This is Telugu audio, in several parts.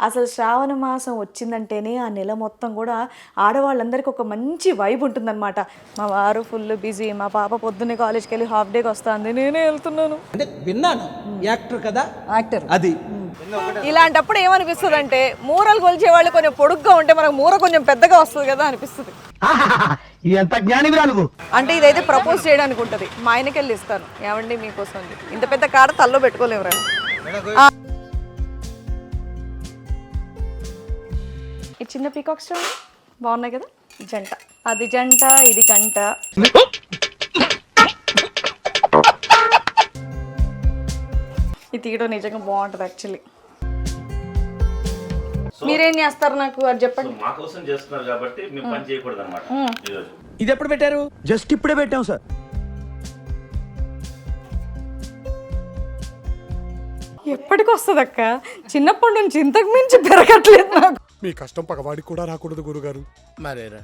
అసలు శ్రావణ మాసం వచ్చిందంటేనే ఆ నెల మొత్తం కూడా ఆడవాళ్ళందరికీ ఒక మంచి వైబ్ ఉంటుందన్నమాట. మా వారు ఫుల్ బిజీ మా పాప పొద్దున్నే కాలేజ్కి వెళ్ళి హాఫ్ డేకి వస్తుంది. నేనే వెళ్తున్నాను. అంటే విన్నాను. యాక్టర్ కదా? యాక్టర్. అది. ఇలాంటప్పుడు ఏమనిపిస్తుంది అంటే మూరలు కొలిచే వాళ్ళు కొంచెం పొడుగ్గా ఉంటే మనకు మూర కొంచెం పెద్దగా వస్తుంది కదా అనిపిస్తుంది. ఎంత అంటే ఇదైతే ప్రపోజ్ చేయడానికి ఉంటుంది మా ఆయనకి వెళ్ళి ఇస్తాను. ఏమండి మీకోసం. ఇంత పెద్ద కాడ తల్లో పెట్టుకోలేవురా. ఆ. చిన్న పీకాక్స్ చూడండి బాగున్నాయి కదా? జంట. అది జంట ఇది గంట. ఇది తీయడం నిజంగా బాగుంటుంది యాక్చువల్లీ మీరేం చేస్తారు నాకు? అది చెప్పండి. మా కోసం చేస్తున్నారు కాబట్టి మేము పని చేయకూడదు అనమాట ఇది ఎప్పుడు పెట్టారు? జస్ట్ ఇప్పుడే పెట్టాం సార్. ఎప్పటికి వస్తుంది అక్క చిన్నప్పటి నుంచి ఇంతకు మించి పెరగట్లేదు నాకు. మీ కష్టం పగవాడికి కూడా రాకూడదు గురుగారు. మరేరా?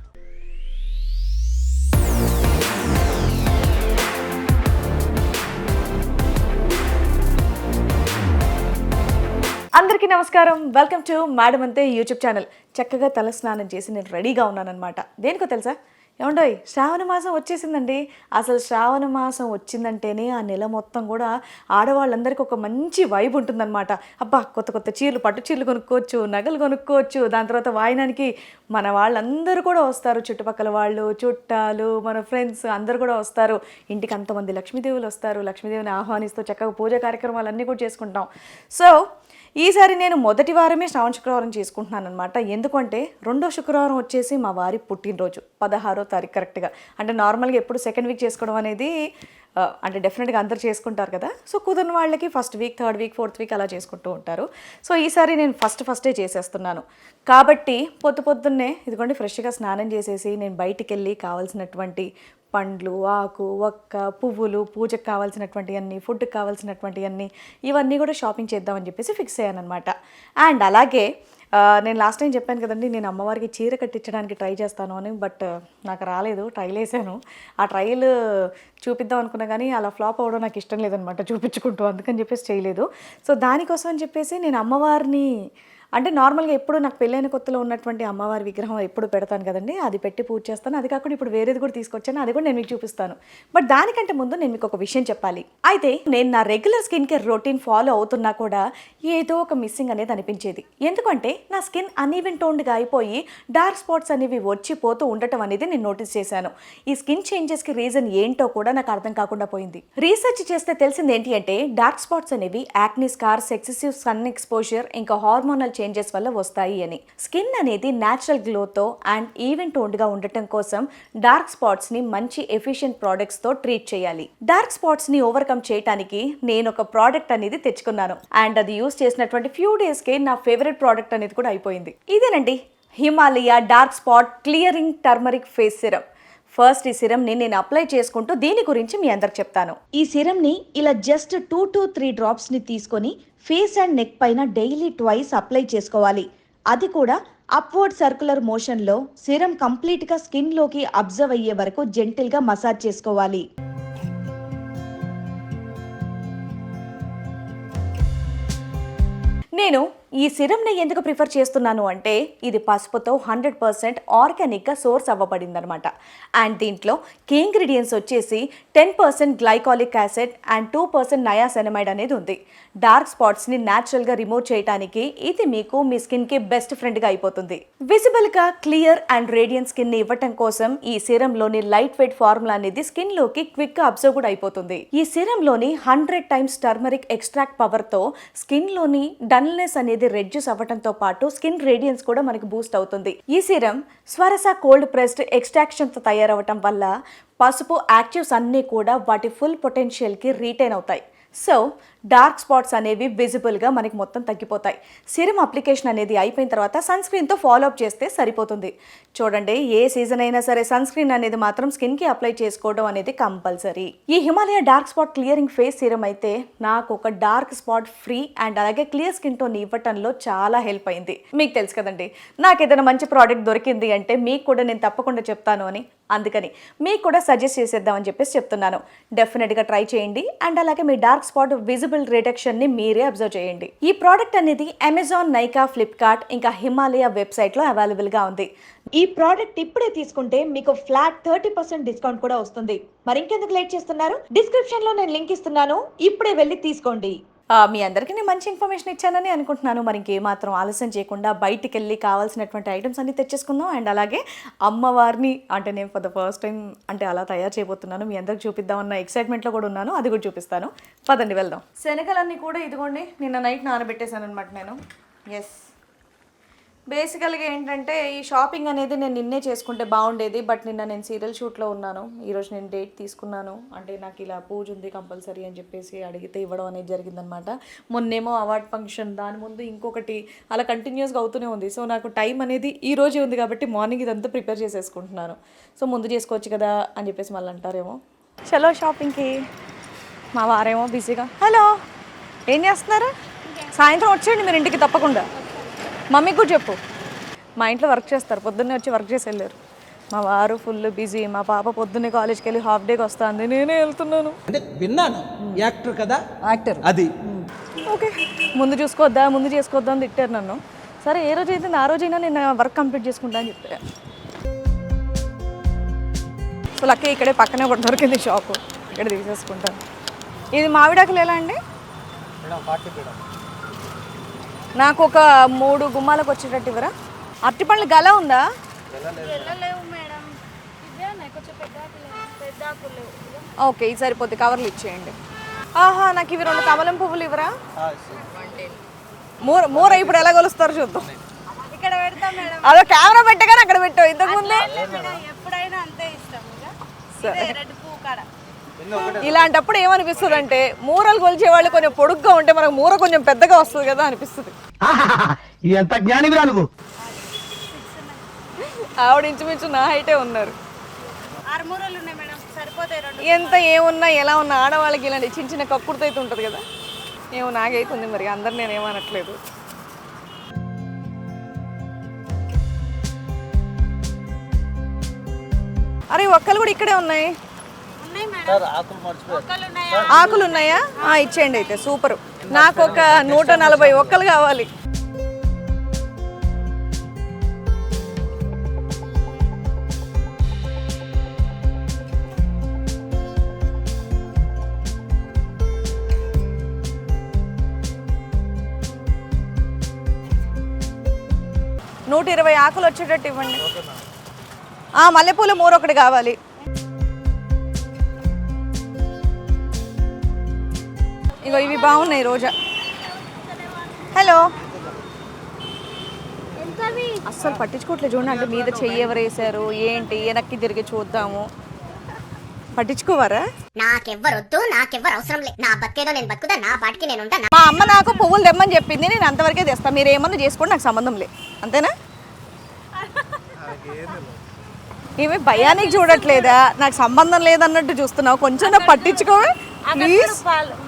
అందరికీ నమస్కారం. వెల్కమ్ టు మేడం అంతే యూట్యూబ్ ఛానల్. చక్కగా తల స్నానం చేసి నేను రెడీగా ఉన్నానన్నమాట. దేనికో తెలుసా? ఏమండోయ్ శ్రావణ మాసం వచ్చేసిందండి. అసలు శ్రావణ మాసం వచ్చిందంటేనే ఆ నెల మొత్తం కూడా ఆడవాళ్ళందరికీ ఒక మంచి వైబ్ ఉంటుందన్నమాట. అబ్బా కొత్త కొత్త చీరలు పట్టు చీరలు కొనుక్కోవచ్చు నగలు కొనుక్కోవచ్చు దాని తర్వాత వాయినానికి మన వాళ్ళందరూ కూడా వస్తారు. చుట్టుపక్కల వాళ్ళు చుట్టాలు మన ఫ్రెండ్స్ అందరూ కూడా వస్తారు. ఇంటికి అంతమంది లక్ష్మీదేవులు వస్తారు. లక్ష్మీదేవిని ఆహ్వానిస్తూ చక్కగా పూజ కార్యక్రమాలు అన్నీ కూడా చేసుకుంటాం. సో ఈసారి నేను మొదటి వారమే శ్రావణ శుక్రవారం చేసుకుంటున్నాను అనమాట ఎందుకంటే రెండో శుక్రవారం వచ్చేసి మా వారి పుట్టినరోజు పదహారో తారీఖు కరెక్ట్గా అంటే నార్మల్గా ఎప్పుడు సెకండ్ వీక్ చేసుకోవడం అనేది అంటే డెఫినెట్గా అందరు చేసుకుంటారు కదా. సో కుదిరిన వాళ్ళకి first week third week fourth week అలా చేసుకుంటూ ఉంటారు. సో ఈసారి నేను ఫస్ట్ ఫస్టే చేసేస్తున్నాను. కాబట్టి పొద్దు పొద్దున్నే ఇదిగోండి ఫ్రెష్గా స్నానం చేసేసి నేను బయటికి వెళ్ళి కావాల్సినటువంటి పండ్లు ఆకు ఒక్క పువ్వులు పూజకు కావాల్సినటువంటి అన్ని ఫుడ్కి కావాల్సినటువంటి అన్ని ఇవన్నీ కూడా షాపింగ్ చేద్దామని చెప్పేసి ఫిక్స్ అయ్యాను అనమాట అండ్ అలాగే నేను లాస్ట్ టైం చెప్పాను కదండి నేను అమ్మవారికి చీర కట్టించడానికి ట్రై చేస్తాను అని బట్ నాకు రాలేదు ట్రైల్ వేసాను. ఆ ట్రయల్ చూపిద్దాం అనుకున్నా కానీ అలా ఫ్లాప్ అవ్వడం నాకు ఇష్టం లేదనమాట చూపించుకుంటూ అందుకని చెప్పేసి చేయలేదు. సో దానికోసం అని చెప్పేసి నేను అమ్మవారిని అంటే నార్మల్గా ఎప్పుడు నాకు పెళ్ళైన కొత్తలో ఉన్నటువంటి అమ్మవారి విగ్రహం ఎప్పుడు పెడతాను కదండి అది పెట్టి పూజ చేస్తాను. అది కాకుండా ఇప్పుడు వేరేది కూడా తీసుకొచ్చాను అది కూడా నేను మీకు చూపిస్తాను. బట్ దానికంటే ముందు నేను మీకు ఒక విషయం చెప్పాలి. అయితే నేను నా regular skin care routine follow అవుతున్నా కూడా ఏదో ఒక మిస్సింగ్ అనేది అనిపించేది. ఎందుకంటే నా స్కిన్ అన్ఈవెన్ టోన్డ్గా అయిపోయి డార్క్ స్పాట్స్ అనేవి వచ్చి పోతూ ఉండటం అనేది నేను నోటీస్ చేశాను. ఈ స్కిన్ చేంజెస్కి రీజన్ ఏంటో కూడా నాకు అర్థం కాకుండా పోయింది. రీసెర్చ్ చేస్తే తెలిసింది ఏంటి అంటే డార్క్ స్పాట్స్ అనేవి acne scars excessive sun exposure ఇంకా హార్మోనల్ చేంజెస్ వల్ల వస్తాయి అని. స్కిన్ అనేది న్యాచురల్ గ్లోతో అండ్ ఈవెన్ టోన్డ్గా ఉండటం కోసం డార్క్ స్పాట్స్ని మంచి ఎఫిషియెంట్ ప్రోడక్ట్స్తో ట్రీట్ చేయాలి. డార్క్ స్పాట్స్ని ఓవర్కమ్ చేయడానికి నేను ఒక ప్రోడక్ట్ అనేది తెచ్చుకున్నాను. అండ్ అది యూస్ చేసినటువంటి ఫ్యూ డేస్ కే నా ఫేవరెట్ ప్రోడక్ట్ అనేది కూడా అయిపోయింది. ఇదేనండి. Himalaya dark spot clearing turmeric face serum first ఈ సిరమ్ని నేను అప్లై చేసుకుంటూ దీని గురించి మీ అందరికి చెప్తాను. ఈ సిరమ్ని ఇలా జస్ట్ టూ టు త్రీ డ్రాప్స్ని తీసుకొని ఫేస్ అండ్ నెక్ పైన డైలీ ట్వైస్ అప్లై చేసుకోవాలి. అది కూడా అప్వర్డ్ సర్కులర్ మోషన్లో సిరం కంప్లీట్గా స్కిన్లోకి అబ్జర్వ్ అయ్యే వరకు జెంటిల్గా మసాజ్ చేసుకోవాలి. నేను ఈ సిరంని ఎందుకు ప్రిఫర్ చేస్తున్నాను అంటే ఇది పసుపుతో హండ్రెడ్ పర్సెంట్ ఆర్గానిక్గా సోర్స్ అవ్వబడిందనమాట అండ్ దీంట్లో కీ ఇంగ్రీడియంట్స్ వచ్చేసి ten percent glycolic acid and two percent niacinamide అనేది ఉంది. డార్క్ స్పాట్స్ని న్యాచురల్గా రిమూవ్ చేయడానికి ఇది మీకు మీ స్కిన్కి బెస్ట్ ఫ్రెండ్గా అయిపోతుంది. విజిబుల్గా క్లియర్ అండ్ రేడియంట్ స్కిన్ని ఇవ్వటం కోసం ఈ సిరంలోని లైట్ వెయిట్ ఫార్ములా అనేది స్కిన్లోకి క్విక్గా అబ్జర్వ్ కూడా అయిపోతుంది. ఈ సిరంలోని హండ్రెడ్ టైమ్స్ టర్మరిక్ ఎక్స్ట్రాక్ట్ పవర్తో స్కిన్లోని డల్నెస్ అనేది రెడ్యూస్ అవ్వడంతో పాటు స్కిన్ రేడియన్స్ కూడా మనకి బూస్ట్ అవుతుంది. ఈ సిరం స్వరస కోల్డ్ ప్రెస్డ్ ఎక్స్ట్రాక్షన్తో తయారవటం వల్ల పసుపు యాక్టివ్స్ అన్నీ కూడా వాటి ఫుల్ పొటెన్షియల్కి రీటైన్ అవుతాయి. సో డార్క్ స్పాట్స్ అనేవి విజిబుల్గా మనకి మొత్తం తగ్గిపోతాయి. సిరం అప్లికేషన్ అనేది అయిపోయిన తర్వాత సన్ స్క్రీన్తో ఫాలో అప్ చేస్తే సరిపోతుంది. చూడండి ఏ సీజన్ అయినా సరే సన్ స్క్రీన్ అనేది మాత్రం స్కిన్కి అప్లై చేసుకోవడం అనేది కంపల్సరీ. ఈ Himalaya dark spot clearing face serum అయితే నాకు ఒక డార్క్ స్పాట్ ఫ్రీ అండ్ అలాగే క్లియర్ స్కిన్ టోన్ ఇవ్వటంలో చాలా హెల్ప్ అయింది. మీకు తెలుసు కదండి నాకు ఏదైనా మంచి ప్రోడక్ట్ దొరికింది అంటే మీకు కూడా నేను తప్పకుండా చెప్తాను అని. అందుకని మీకు కూడా సజెస్ట్ చేసేద్దామని చెప్పేసి చెప్తున్నాను. డెఫినెట్గా ట్రై చేయండి. అండ్ అలాగే మీ డార్క్ స్పాట్ విజిబుల్ విజిబుల్ రిడక్షన్ని మీరే అబ్జర్వ్ చేయండి. ఈ ప్రోడక్ట్ అనేది అమెజాన్ నైకా ఫ్లిప్కార్ట్ ఇంకా హిమాలయ వెబ్సైట్లో అవైలబుల్గా ఉంది. ఈ ప్రోడక్ట్ ఇప్పుడే తీసుకుంటే మీకు ఫ్లాట్ థర్టీ పర్సెంట్ డిస్కౌంట్ కూడా వస్తుంది. మరి ఇంకెందుకు లేట్ చేస్తున్నారు? డిస్క్రిప్షన్లో నేను లింక్ ఇస్తున్నాను. ఇప్పుడే వెళ్ళి తీసుకోండి. మీ అందరికీ నేను మంచి ఇన్ఫర్మేషన్ ఇచ్చానని అనుకుంటున్నాను. మరి ఇంకేమాత్రం ఆలస్యం చేయకుండా బయటికి వెళ్ళి కావాల్సినటువంటి ఐటమ్స్ అన్ని తెచ్చేసుకుందాం. అండ్ అలాగే అమ్మవారిని అంటే నేను ఫర్ ద ఫస్ట్ టైం అంటే అలా తయారు చేయబోతున్నాను. మీ అందరికి చూపిద్దామన్న ఎక్సైట్మెంట్లో కూడా ఉన్నాను. అది కూడా చూపిస్తాను. పదండి వెళ్దాం. శనగలన్నీ కూడా ఇదిగోండి నిన్న నైట్ నానబెట్టేశాను అనమాట నేను. ఎస్ బేసికల్గా ఏంటంటే ఈ షాపింగ్ అనేది నేను నిన్నే చేసుకుంటే బాగుండేది బట్ నిన్న నేను సీరియల్ షూట్లో ఉన్నాను. ఈరోజు నేను డేట్ తీసుకున్నాను. అంటే నాకు ఇలా పూజ ఉంది కంపల్సరీ అని చెప్పేసి అడిగితే ఇవ్వడం అనేది జరిగిందనమాట మొన్నేమో అవార్డ్ ఫంక్షన్ దాని ముందు ఇంకొకటి అలా కంటిన్యూస్గా అవుతూనే ఉంది. సో నాకు టైం అనేది ఈ రోజే ఉంది కాబట్టి మార్నింగ్ ఇదంతా ప్రిపేర్ చేసేసుకుంటున్నాను. సో ముందు చేసుకోవచ్చు కదా అని చెప్పేసి మళ్ళీ అంటారేమో. చలో షాపింగ్కి. మా వారేమో బిజీగా. హలో! ఏం చేస్తున్నారు? సాయంత్రం వచ్చేయండి మీరు ఇంటికి తప్పకుండా. మమ్మీకి కూడా చెప్పు. మా ఇంట్లో వర్క్ చేస్తారు పొద్దున్నే వచ్చి వర్క్ చేసి వెళ్ళారు. మా వారు ఫుల్ బిజీ మా పాప పొద్దున్నే కాలేజ్కి వెళ్ళి హాఫ్ డేకి వస్తుంది. నేనే వెళ్తున్నాను. అంటే విన్నాను యాక్టర్ కదా? యాక్టర్. అది. ఓకే. ముందు చూసుకోవద్దా ముందు చేసుకోవద్దా అని తిట్టారు నన్ను. సరే ఏ రోజు అయితే ఆ రోజైనా నేను వర్క్ కంప్లీట్ చేసుకుంటా అని చెప్పా. సో లక్కీ ఇక్కడే పక్కనే ఒకటి దొరికింది షాపు ఇక్కడ తీసేసుకుంటాను. ఇది మామిడాకులు ఎలా అండి? నాకు ఒక మూడు గుమ్మాలకు వచ్చేటట్టు ఇవ్వరా? అరటిపండ్లు గల ఉందా? ఓకే ఇది సరిపోద్ది కవర్లు ఇచ్చేయండి. ఆహా నాకు ఇవి రెండు కమలం పువ్వులు ఇవ్వరా? మూర మూర ఇప్పుడు ఎలా కొలుస్తారు చూద్దాం. ఇక్కడ పెడతాం మేడం. అదో కెమెరా పెట్టగానే అక్కడ పెట్టావు ఇంతకు ముందే మేడం. ఎప్పుడైనా అంతే ఇష్టం ఇక. ఇలాంటప్పుడు ఏమనిపిస్తుంది అంటే మూరలు కొలిచే వాళ్ళు కొంచెం పొడుగ్గా ఉంటే మనకు మూర కొంచెం పెద్దగా వస్తుంది కదా అనిపిస్తుంది. ఎంత నువ్వు ఆవిడ ఇంచుమించు నా హైటే ఉన్నారు. ఎంత ఏమున్నా ఎలా ఉన్నా ఆడవాళ్ళకి ఇలాంటి చిన్న చిన్న కక్కుడుతో అయితే ఉంటుంది కదా. ఏమో నాకైతుంది మరి అందరు నేను ఏమనట్లేదు. అరే ఒక్కలు కూడా ఇక్కడే ఉన్నాయి ఉన్నాయి మేడం ఒక్కలు ఉన్నాయి ఆకులు ఉన్నాయా ఆ, ఇచ్చేయండి అయితే సూపర్. నాకు ఒక నూట నలభై ఒక్కలు కావాలి. నూట ఇరవై ఆకులు వచ్చేటట్టు ఇవ్వండి. ఆ, మల్లెపూల మూర ఒకటి కావాలి. ఇగో ఇవి బాగున్నాయి రోజా. హలో అస్సలు పట్టించుకోవట్లేదు చూడండి అంటే మీద చెయ్యి ఎవరు వేసారు ఏంటి వెనక్కి తిరిగి చూద్దాము. పట్టించుకోవారా? నాకెవ్వరొద్దు నాకెవ్వరు అవసరం లేదు నా బతికేదో నేను బతుకుతా నా పాటికి నేను ఉంటా మా అమ్మ నాకు పువ్వులు తెమ్మని చెప్పింది నేను అంతవరకే తెస్తాను మీరు ఏమన్నా చేసుకోండి నాకు సంబంధం లేదు అంతేనా? ఏమి భయానికి చూడట్లేదా? నాకు సంబంధం లేదన్నట్టు చూస్తున్నావు. కొంచెం నాకు పట్టించుకోవే ప్లీజ్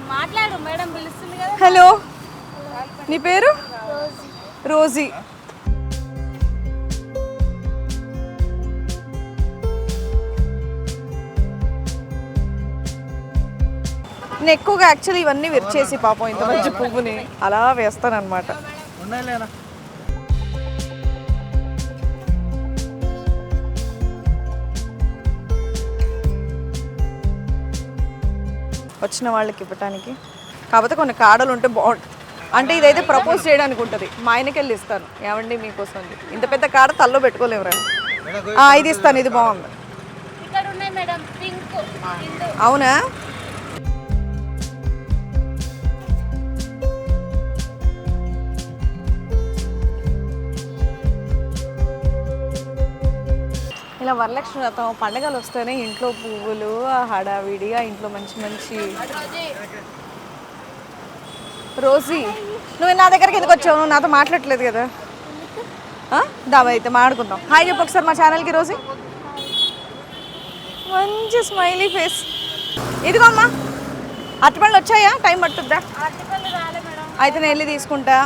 మాట్లాడు మేడం పిలుస్తుంది కదా. హలో నీ పేరు? రోజీ. నేను ఎక్కువగా యాక్చువల్లీ ఇవన్నీ విరిచేసి పాపం ఇంత మంచి పువ్వుని అలా వేస్తానన్నమాట. వచ్చిన వాళ్ళకి ఇవ్వటానికి. కాకపోతే కొన్ని కాడలు ఉంటే బాగుంటుంది అంటే ఇదైతే ప్రపోజ్ చేయడానికి ఉంటుంది. మా ఆయనకి వెళ్ళి ఇస్తాను. ఏమండి మీకోసం అని. చెప్పి. ఇంత పెద్ద కాడ తల్లో పెట్టుకోలేవురా ఆ, ఇది ఇస్తాను ఇది బాగుంది. ఇక్కడ ఉన్నాయి మేడం పింక్. అవునా? ఇలా వరలక్ష్మి వ్రతం పండగలు వస్తేనే ఇంట్లో పువ్వులు ఆ హడావిడి ఆ ఇంట్లో మంచి మంచి రోజీ. నువ్వు నా దగ్గరికి ఎందుకు వచ్చావు? నువ్వు నాతో మాట్లాడట్లేదు కదా? దాబా అయితే మాట్లాడుకుందాం. హాయ్ చెప్పు ఒకసారి మా ఛానల్కి రోజీ. మంచి స్మైలీ ఫేస్ ఇదిగో అమ్మా అరటిపళ్ళు వచ్చాయా? Time madam. అయితే నేను వెళ్ళి తీసుకుంటా.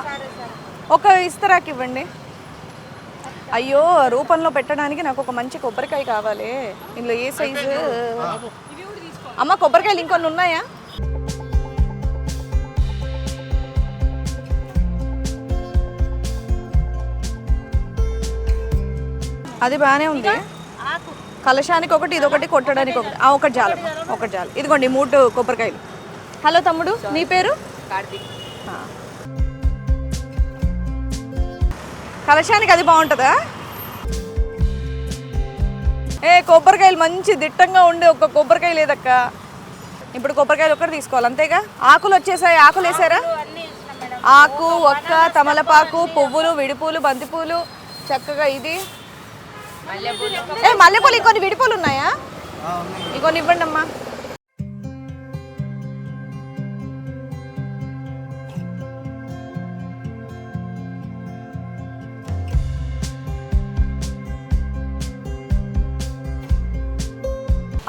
ఒక ఇస్తరాకి ఇవ్వండి. అయ్యో రూపంలో పెట్టడానికి నాకు ఒక మంచి కొబ్బరికాయ కావాలి. ఇందులో ఏ సైజు అమ్మ కొబ్బరికాయలు ఇంకొన్ని ఉన్నాయా? అది బాగానే ఉంది. కలశానికి ఒకటి ఇదొకటి కొట్టడానికి ఒకటి. ఆ ఒకటి చాలు ఒకటి చాలు. ఇదిగోండి మూడు కొబ్బరికాయలు. హలో తమ్ముడు నీ పేరు? కార్తీక్. కలశానికి అది బాగుంటుందా? ఏ కొబ్బరికాయలు మంచి దిట్టంగా ఉండే ఒక కొబ్బరికాయ లేదక్క. ఇప్పుడు కొబ్బరికాయలు ఒక్కటి తీసుకోవాలి అంతేగా? ఆకులు వచ్చేసాయి ఆకులు వేసారా? ఆకు ఒక్క తమలపాకు పువ్వులు విడిపూలు బంతిపూలు చక్కగా ఇది. ఏ మల్లెపూలు ఇంకొన్ని విడిపూలు ఉన్నాయా? ఇంకొన్ని ఇవ్వండి అమ్మా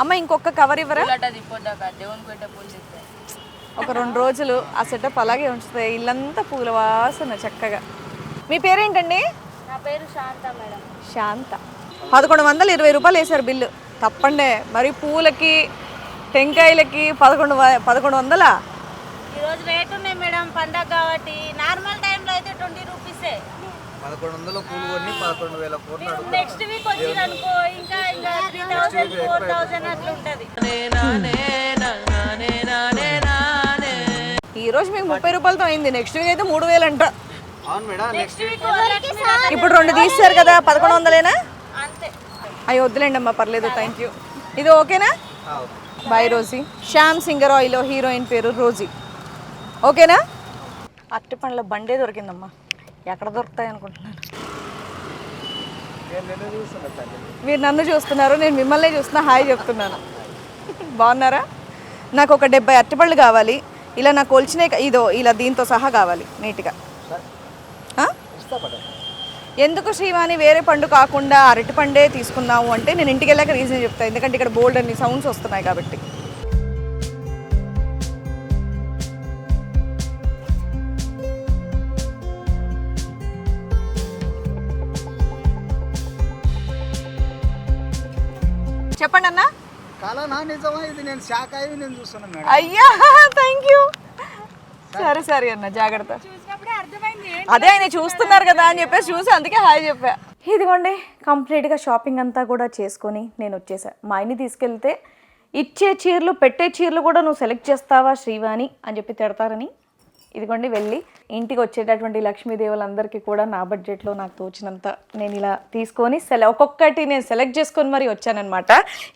అమ్మ ఇంకొక కవర్ ఇవ్వరా? ఒక రెండు రోజులు ఆ సెటప్ అలాగే ఉంచుతాయి. ఇల్లంతా పూల వాసన చక్కగా. మీ పేరేంటండి? నా పేరు శాంత మేడం. శాంత. పదకొండు వందలు ఇరవై రూపాయలు వేశారు బిల్లు. తప్పండే. మరి పూలకి టెంకాయలకి పదకొండు పదకొండు వందలా? ఈరోజు రేట్ ఉన్నాయి మేడం పండగ కాబట్టి. నార్మల్ టైంలో అయితే ట్వంటీ రూపీసే. పదకొండు వందల పూలు కొన్ని పదకొండు వేల కోట్లు నెక్స్ట్ వీక్ వచ్చింది అనుకో ఇంకా ఇంకా త్రీ థౌసండ్ ఫోర్ థౌసండ్ అట్లా ఉంటుంది. ఈ రోజు మీకు ముప్పై రూపాయలతో అయింది నెక్స్ట్ వీక్ అయితే మూడు వేలు అంట అవును మేడం నెక్స్ట్ వీక్ వరలక్ష్మి వ్రతం. ఇప్పుడు రెండు తీస్తారు కదా పదకొండు వందలేనా అంతే. అయ్యి వద్దులేండి అమ్మా పర్లేదు థ్యాంక్ యూ ఇది ఓకేనా? Bye Rosie. శ్యామ్ సింగర్ ఆయిలో హీరోయిన్ పేరు రోజీ. ఓకేనా? అట్టి పండ్ల బండే దొరికిందమ్మా. ఎక్కడ దొరుకుతాయి అనుకుంటున్నాను మీరు నన్ను చూస్తున్నారు నేను మిమ్మల్ని చూస్తున్నా హాయ్ చెప్తున్నాను. బాగున్నారా? నాకు ఒక డెబ్బై అరటిపళ్ళు కావాలి. ఇలా నాకు కొలిచిన ఇదో ఇలా దీంతో సహా కావాలి నీట్గా. ఎందుకు శ్రీవాణి వేరే పండు కాకుండా అరటి పండే తీసుకున్నావు అంటే నేను ఇంటికి వెళ్ళాక రీజన్ చెప్తాను ఎందుకంటే ఇక్కడ బోల్డ్ అన్ని సౌండ్స్ వస్తున్నాయి కాబట్టి. నిజమా? ఇది నేను షాక్ అయ్యి నేను చూస్తున్నాను మేడం. అయ్యా థ్యాంక్ యూ సరే సరే అన్న జాగ్రత్త. అదే ఆయన చూస్తున్నారు కదా అని చెప్పేసి చూసి అందుకే హాయ్ చెప్పా. ఇదిగోండి కంప్లీట్గా షాపింగ్ అంతా కూడా చేసుకొని నేను వచ్చేసా. మా ఆయన్ని తీసుకెళ్తే ఇచ్చే చీరలు పెట్టే చీరలు కూడా నువ్వు సెలెక్ట్ చేస్తావా శ్రీవాణి? అని చెప్పి తిడతారని ఇదిగోండి వెళ్ళి ఇంటికి వచ్చేటటువంటి లక్ష్మీదేవులందరికీ కూడా నా బడ్జెట్లో నాకు తోచినంత నేను ఇలా తీసుకొని సెల ఒక్కొక్కటి నేను సెలెక్ట్ చేసుకొని మరి వచ్చానమాట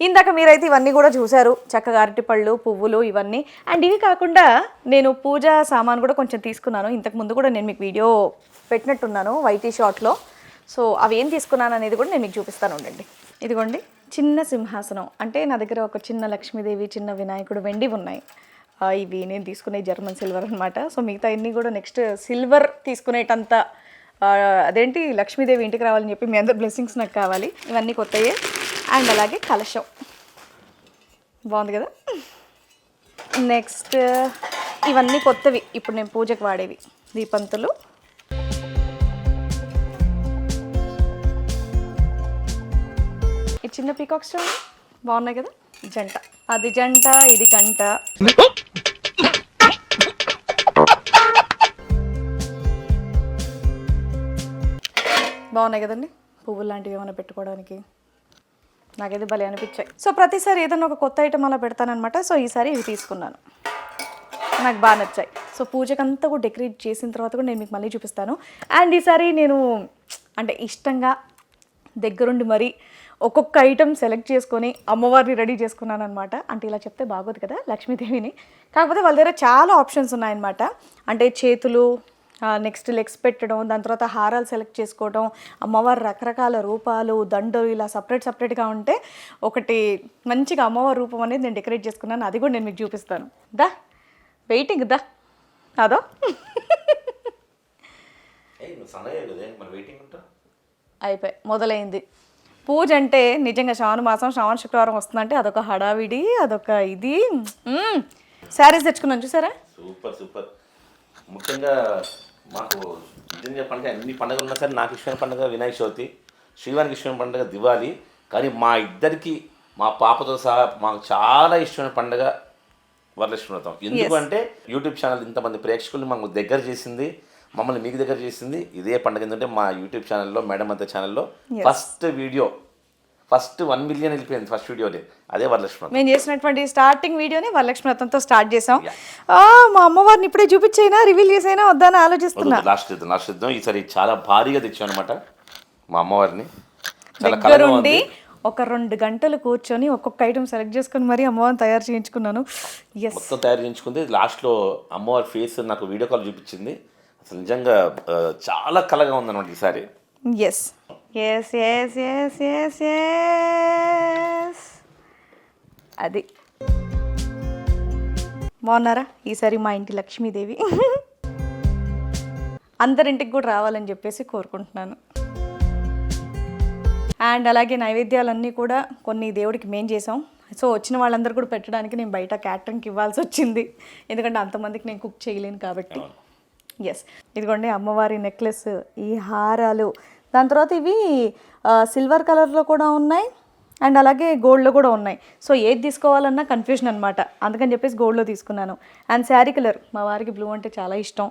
ఇందాక మీరైతే ఇవన్నీ కూడా చూశారు. చక్కగా అరటిపళ్ళు పువ్వులు ఇవన్నీ. అండ్ ఇవి కాకుండా నేను పూజ సామాన్ కూడా కొంచెం తీసుకున్నాను. ఇంతకు ముందు కూడా నేను మీకు వీడియో పెట్టినట్టున్నాను వైటీ షాట్లో. సో అవి ఏం తీసుకున్నాను అనేది కూడా నేను మీకు చూపిస్తాను ఉండండి. ఇదిగోండి చిన్న సింహాసనం. అంటే నా దగ్గర ఒక చిన్న లక్ష్మీదేవి చిన్న వినాయకుడు వెండి ఉన్నాయి. ఇవి నేను తీసుకునే జర్మన్ సిల్వర్ అనమాట సో మిగతా అన్నీ కూడా నెక్స్ట్ సిల్వర్ తీసుకునేటంత అదేంటి లక్ష్మీదేవి ఇంటికి రావాలని చెప్పి మీ అందరు బ్లెస్సింగ్స్ నాకు కావాలి. ఇవన్నీ కొత్తయే. అండ్ అలాగే కలశం. బాగుంది కదా? నెక్స్ట్ ఇవన్నీ కొత్తవి. ఇప్పుడు నేను పూజకు వాడేవి దీపంతులు. ఈ చిన్న పీకాక్స్ బాగున్నాయి కదా? జంట. అది జంట ఇది గంట. బాగున్నాయి కదండి? పువ్వులు లాంటివి ఏమైనా పెట్టుకోవడానికి? నాకైతే భలే అనిపించాయి. సో ప్రతిసారి ఏదైనా ఒక కొత్త ఐటమ్ అలా పెడతానమాట సో ఈసారి ఇవి తీసుకున్నాను. నాకు బాగా నచ్చాయి. సో పూజకంతా కూడా డెకరేట్ చేసిన తర్వాత కూడా నేను మీకు మళ్ళీ చూపిస్తాను. అండ్ ఈసారి నేను అంటే ఇష్టంగా దగ్గరుండి మరి ఒక్కొక్క ఐటెం సెలెక్ట్ చేసుకొని అమ్మవారిని రెడీ చేసుకున్నాను అనమాట అంటే ఇలా చెప్తే బాగోదు కదా లక్ష్మీదేవిని. కాకపోతే వాళ్ళ దగ్గర చాలా ఆప్షన్స్ ఉన్నాయన్నమాట. అంటే చేతులు నెక్స్ట్ లెగ్స్ పెట్టడం దాని తర్వాత హారాలు సెలెక్ట్ చేసుకోవడం అమ్మవారి రకరకాల రూపాలు దండలు ఇలా సపరేట్ సపరేట్గా ఉంటే ఒకటి మంచిగా అమ్మవారి రూపం అనేది నేను డెకరేట్ చేసుకున్నాను. అది కూడా నేను మీకు చూపిస్తాను. దా వెయిటింగ్ దా? అదో? అయిపోయి మొదలైంది. పూజ అంటే నిజంగా శ్రావణ మాసం శ్రావణ శుక్రవారం వస్తుందంటే అదొక హడావిడి అదొక ఇది. శారీస్ తెచ్చుకున్నాను చూసారా? Super super. ముఖ్యంగా మాకు నిజం చెప్పాలంటే అన్ని పండుగలు ఉన్నా సరే నాకు ఇష్టమైన పండుగ వినాయక చవితి శ్రీవారికి ఇష్టమైన పండుగ దివాళి. కానీ మా ఇద్దరికి మా పాపతో సహా మాకు చాలా ఇష్టమైన పండుగ వరలక్ష్మి వ్రతం. ఎందుకు అంటే యూట్యూబ్ ఛానల్ ఇంతమంది ప్రేక్షకులు మాకు దగ్గర చేసింది మమ్మల్ని మీకు దగ్గర చేసింది. ఇదే పండుగ. ఎందుకంటే మా యూట్యూబ్ ఛానల్లో మేడం అంత ఛానల్లో first video first one million వెళ్ళిపోయింది ఫస్ట్ వీడియోనే అదే వరలక్ష్మి. మేము చేసినటువంటి స్టార్టింగ్ వీడియోని వరలక్ష్మి వ్రతంతో స్టార్ట్ చేసాం మా అమ్మవారిని ఇప్పుడే చూపించైనా రివీల్ చేసైనా వద్దని ఆలోచిస్తున్నా. లాస్ట్ యుద్ధం లాస్ట్ యుద్ధం ఈసారి చాలా భారీగా తెచ్చాం అనమాట మా అమ్మవారిని. దగ్గరుండి ఉంది. ఒక రెండు గంటలు కూర్చొని ఒక్కొక్క ఐటమ్ సెలెక్ట్ చేసుకొని మరీ అమ్మవారిని తయారు చేయించుకున్నాను. మొత్తం తయారు చేయించుకుంది. లాస్ట్లో అమ్మవారి ఫేస్ నాకు వీడియో కాల్ చూపించింది. అసలు నిజంగా చాలా కలగా ఉందన్నమాట ఈసారి. Yes yes yes yes yes yes అది. బాగున్నారా? ఈసారి మా ఇంటి లక్ష్మీదేవి. అందరింటికి కూడా రావాలని చెప్పేసి కోరుకుంటున్నాను. అండ్ అలాగే నైవేద్యాలన్నీ కూడా కొన్ని దేవుడికి మేం చేసాం. సో వచ్చిన వాళ్ళందరూ కూడా పెట్టడానికి నేను బయట క్యాటరింగ్కి ఇవ్వాల్సి వచ్చింది. ఎందుకంటే అంతమందికి నేను కుక్ చేయలేను కాబట్టి. ఎస్ ఇదిగోండి అమ్మవారి నెక్లెస్ ఈ హారాలు దాని తర్వాత ఇవి సిల్వర్ కలర్లో కూడా ఉన్నాయి అండ్ అలాగే గోల్డ్లో కూడా ఉన్నాయి. సో ఏది తీసుకోవాలన్నా కన్ఫ్యూజన్ అనమాట అందుకని చెప్పేసి గోల్డ్లో తీసుకున్నాను. అండ్ శారీ కలర్ మా వారికి బ్లూ అంటే చాలా ఇష్టం.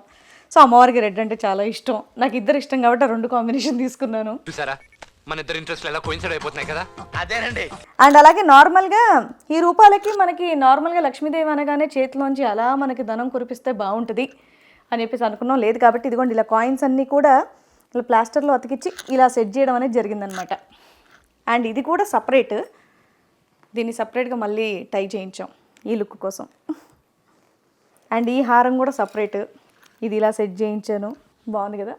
సో అమ్మవారికి రెడ్ అంటే చాలా ఇష్టం. నాకు ఇద్దరు ఇష్టం కాబట్టి ఆ రెండు కాంబినేషన్ తీసుకున్నాను. చూసారా? మన ఇద్దరు ఇంట్రెస్ట్ ఎలా కోయిన్సైడ్ అయిపోతున్నాయి కదా? అదేనండి. అండ్ అలాగే నార్మల్గా ఈ రూపాలకి మనకి నార్మల్గా లక్ష్మీదేవి అనగానే చేతిలోంచి అలా మనకి ధనం కురిపిస్తే బాగుంటుంది అని చెప్పేసి అనుకున్నాం. లేదు కాబట్టి ఇదిగోండి ఇలా కాయిన్స్ అన్నీ కూడా ఇలా ప్లాస్టర్లో అతికిచ్చి ఇలా సెట్ చేయడం అనేది జరిగిందనమాట. అండ్ ఇది కూడా సపరేట్. దీన్ని సపరేట్గా మళ్ళీ టై చేయించాం ఈ లుక్ కోసం. అండ్ ఈ హారం కూడా సపరేట్. ఇది ఇలా సెట్ చేయించాను. బాగుంది కదా?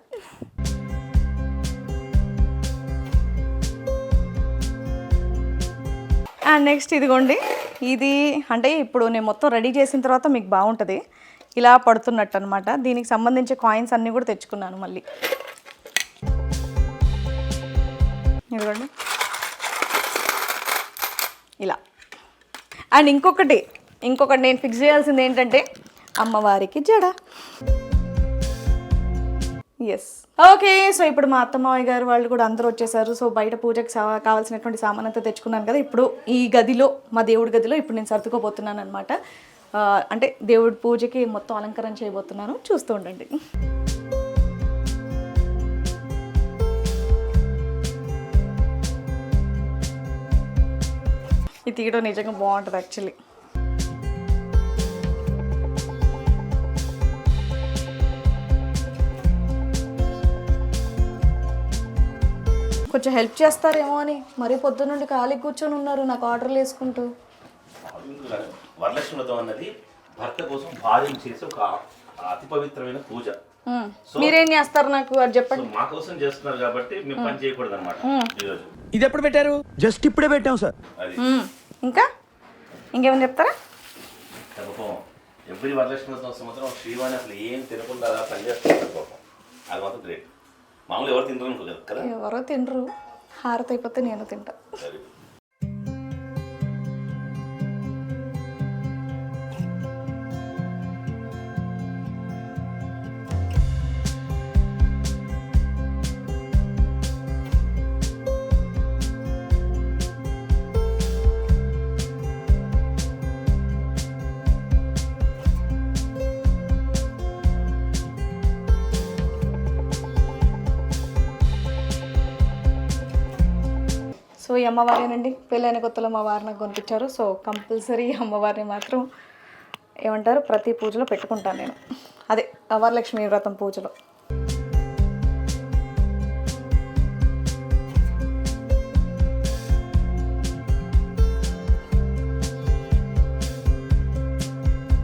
అండ్ నెక్స్ట్ ఇదిగోండి. ఇది అంటే ఇప్పుడు నేను మొత్తం రెడీ చేసిన తర్వాత మీకు బాగుంటుంది. ఇలా పడుతున్నట్టు అనమాట దీనికి సంబంధించి కాయిన్స్ అన్నీ కూడా తెచ్చుకున్నాను మళ్ళీ. ఇదిగోండి ఇలా. అండ్ ఇంకొకటి ఇంకొకటి నేను ఫిక్స్ చేయాల్సింది ఏంటంటే అమ్మవారికి జడ. ఎస్ ఓకే సో ఇప్పుడు మా అత్తమావయ్య గారు వాళ్ళు కూడా అందరూ వచ్చేసారు. సో బయట పూజకి కావాల్సినటువంటి సామాన్ అంతా తెచ్చుకున్నాను కదా ఇప్పుడు ఈ గదిలో మా దేవుడి గదిలో ఇప్పుడు నేను సర్దుకోబోతున్నాను అనమాట uh, అంటే దేవుడి పూజకి మొత్తం అలంకరణ చేయబోతున్నాను. చూస్తూ ఉండండి. ఇది తీయడం నిజంగా బాగుంటుంది యాక్చువల్లీ కొంచెం హెల్ప్ చేస్తారేమో అని మరీ పొద్దున్నుండి ఖాళీ కూర్చొని ఉన్నారు నాకు ఆర్డర్లు వేసుకుంటూ. వరలక్ష్మి వ్రతం అన్నది భర్త కోసం భార్య చేసే ఒక అతి పవిత్రమైన పూజ. మీరేం చేస్తారు నాకు అది చెప్పండి. మా కోసం చేస్తున్నారు కాబట్టి మేము పని చేయకూడదు అనమాట ఈరోజు. ఇది ఎప్పుడు పెట్టారు? జస్ట్ ఇప్పుడే పెట్టాం సార్. అది. మ్మ్. ఇంకా? ఇంకేమైనా చెప్తారా? పాపం ఎవ్రీ వరలక్ష్మి వ్రతం సంవత్సరం శ్రీవాణి అసలు ఏం తినకుండా అలా పని చేస్తారు పాపం. అది మాత్రం గ్రేట్. మామూలు ఎవరు అనుకో కదా? ఎవరో తినరు. హారతి అయిపోతే నేను తింటా. సరే సో ఈ అమ్మవారేనండి. పెళ్ళైన కొత్తలో మా వారు నాకు కొనిపించారు. సో కంపల్సరీ అమ్మవారిని మాత్రం ఏమంటారు? ప్రతి పూజలో పెట్టుకుంటాను నేను. అదే వరలక్ష్మి వ్రతం పూజలో.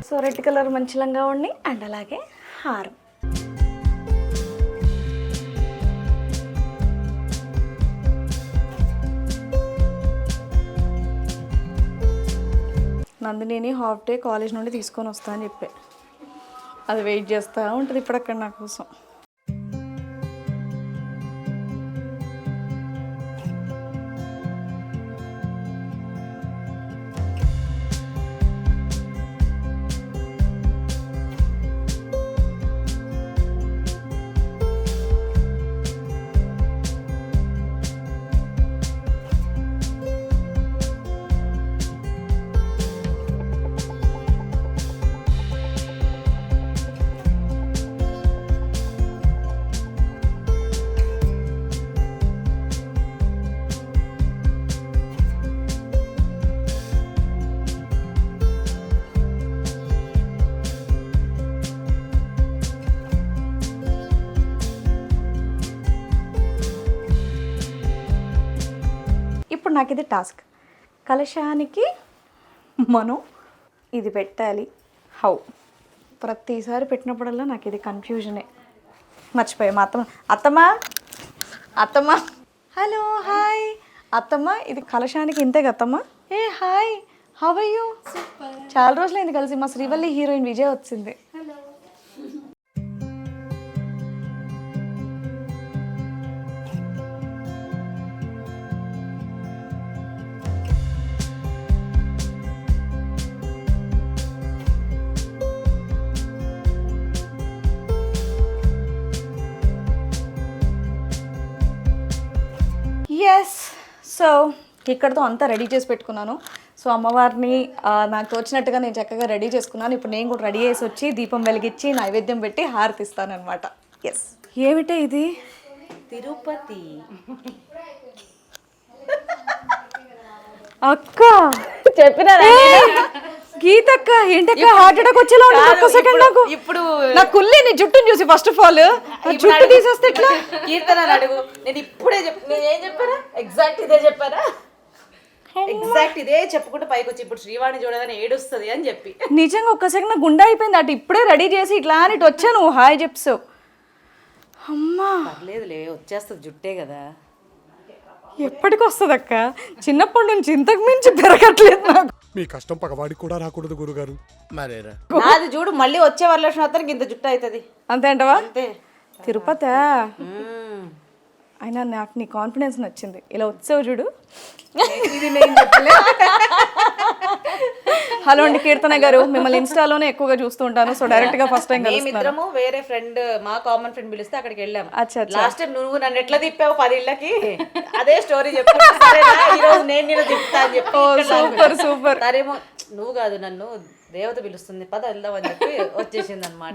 సో రెడ్ కలర్ మంచి లంగా ఉండి అండ్ అలాగే హారం. నందినిని హాఫ్ డే కాలేజ్ నుండి తీసుకొని వస్తా అని చెప్పే. అది వెయిట్ చేస్తూ ఉంటుంది ఇప్పుడు అక్కడ నా కోసం. నాకు ఇది టాస్క్. కలశానికి మనం ఇది పెట్టాలి. హౌ? ప్రతిసారి పెట్టినప్పుడల్లా నాకు ఇది కన్ఫ్యూజనే మర్చిపోయా మా అత్తమ్మ. అత్తమ్మ? అత్తమ్మ? హలో హాయ్ అత్తమ్మ ఇది కలశానికి ఇంతే కత్తమ్మ ఏ హాయ్ హవ్ యూ చాలా రోజులైంది కలిసి మా శ్రీవల్లి హీరోయిన్ విజయ్ వచ్చింది. సో ఇక్కడతో అంతా రెడీ చేసి పెట్టుకున్నాను. సో అమ్మవారిని నాకు తోచినట్టుగా నేను చక్కగా రెడీ చేసుకున్నాను. ఇప్పుడు నేను కూడా రెడీ చేసి వచ్చి దీపం వెలిగించి నైవేద్యం పెట్టి హారతి ఇస్తానమాట ఎస్ ఏమిటే ఇది? తిరుపతి. అక్క! చెప్పిన గీతక్క ఏంటక్క? హార్ట్ అటాక్ వచ్చేలా ఉంది ఒక్క సెకండ్ నాకు. ఇప్పుడు నా కుల్లి నీ జుట్టుని చూసి ఫస్ట్ ఆఫ్ ఆల్ జుట్టు తీసేస్తే ఎట్లా? కీర్తన అడుగు. నేను ఇప్పుడే చెప్ నేను ఏం చెప్పానా? ఎగ్జాక్ట్ ఇదే చెప్పానా? ఎగ్జాక్ట్ ఇదే చెప్పుకుంటూ పైకి వచ్చి ఇప్పుడు శ్రీవాణి చూడగానే ఏడుస్తుంది అని చెప్పి. నిజంగా ఒక్క సెకండ్ నా గుండె అయిపోయింది అటు ఇప్పుడే రెడీ చేసి ఇట్లా అని ఇటు వచ్చాను హాయ్ చెప్సావు అమ్మా. పర్లేదులే వచ్చేస్తుంది జుట్టే కదా. ఎప్పటికి వస్తుంది అక్క చిన్నప్పటి నుంచి ఇంతకు మించి పెరగట్లేదు నాకు. మీ కష్టం పగవాడికి కూడా రాకూడదు గురుగారు. మరేరా? నాది చూడు మళ్ళీ వచ్చే వరలక్ష్మి అతనికి ఇంత జుట్టు అవుతుంది. అంతే అంటవా? అంతే. తిరుపతి. అయినా నాకు నీ కాన్ఫిడెన్స్ నచ్చింది. ఇలా వచ్చావు చూడు. హలో అండి కీర్తన గారు. మిమ్మల్ని ఇన్స్టాలోనే ఎక్కువగా చూస్తూ ఉంటాను. సో డైరెక్ట్గా ఫస్ట్ టైం మేమిద్దరము వేరే ఫ్రెండ్ మా కామన్ ఫ్రెండ్ పిలిస్తే అక్కడికి వెళ్ళాం అచ్చా. లాస్ట్ టైం నువ్వు నన్ను ఎట్లా తిప్పావు? పది ఇళ్ళకి? అదే స్టోరీ చెప్పు సరేనా? ఈ రోజు నేను నేను తిప్పుతా అని చెప్పి ఇక్కడ సూపర్ సూపర్. సరేమో నువ్వు కాదు నన్ను దేవత పిలుస్తుంది. పద వెళ్దాం అని చెప్పి వచ్చేసింది అనమాట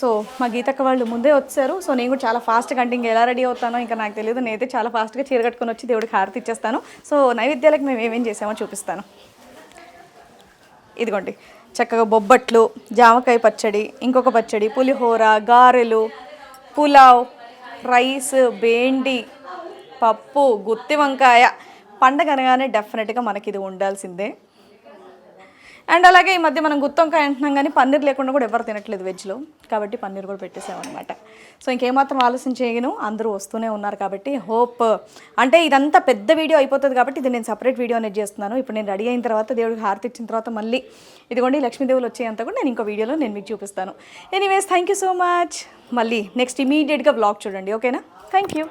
సో మా గీతక్క వాళ్ళు ముందే వచ్చారు. సో నేను కూడా చాలా ఫాస్ట్గా అంటే ఇంకా ఎలా రెడీ అవుతానో ఇంకా నాకు తెలియదు. నేనైతే చాలా ఫాస్ట్గా చీర కట్టుకొని వచ్చి దేవుడికి హారతి ఇచ్చేస్తాను. సో నైవేద్యాలకు మేము ఏమేం చేసామో చూపిస్తాను. ఇదిగోండి. చక్కగా బొబ్బట్లు జామకాయ పచ్చడి ఇంకొక పచ్చడి పులిహోర గారెలు పులావ్ రైస్ బేండి పప్పు గుత్తి వంకాయ. పండగ అనగానే డెఫినెట్గా మనకి ఇది ఉండాల్సిందే. అండ్ అలాగే ఈ మధ్య మనం గుత్తొంకాయ అంటున్నాం కానీ పన్నీర్ లేకుండా కూడా ఎవరు తినట్లేదు వెజ్లో. కాబట్టి పన్నీర్ కూడా పెట్టేసామన్నమాట. సో ఇంకేమాత్రం ఆలస్యం చేయను. అందరూ వస్తూనే ఉన్నారు కాబట్టి హోప్ అంటే ఇదంతా పెద్ద వీడియో అయిపోతుంది కాబట్టి ఇది నేను సపరేట్ వీడియో అనేది చేస్తున్నాను. ఇప్పుడు నేను రెడీ అయిన తర్వాత దేవుడికి హారతి ఇచ్చిన తర్వాత మళ్ళీ ఇదిగోండి లక్ష్మీదేవులు వచ్చేంత కూడా నేను ఇంకో వీడియోలో నేను మీకు చూపిస్తాను. Anyways thank you so much మళ్ళీ నెక్స్ట్ ఇమీడియట్గా బ్లాగ్ చూడండి ఓకేనా థ్యాంక్ యూ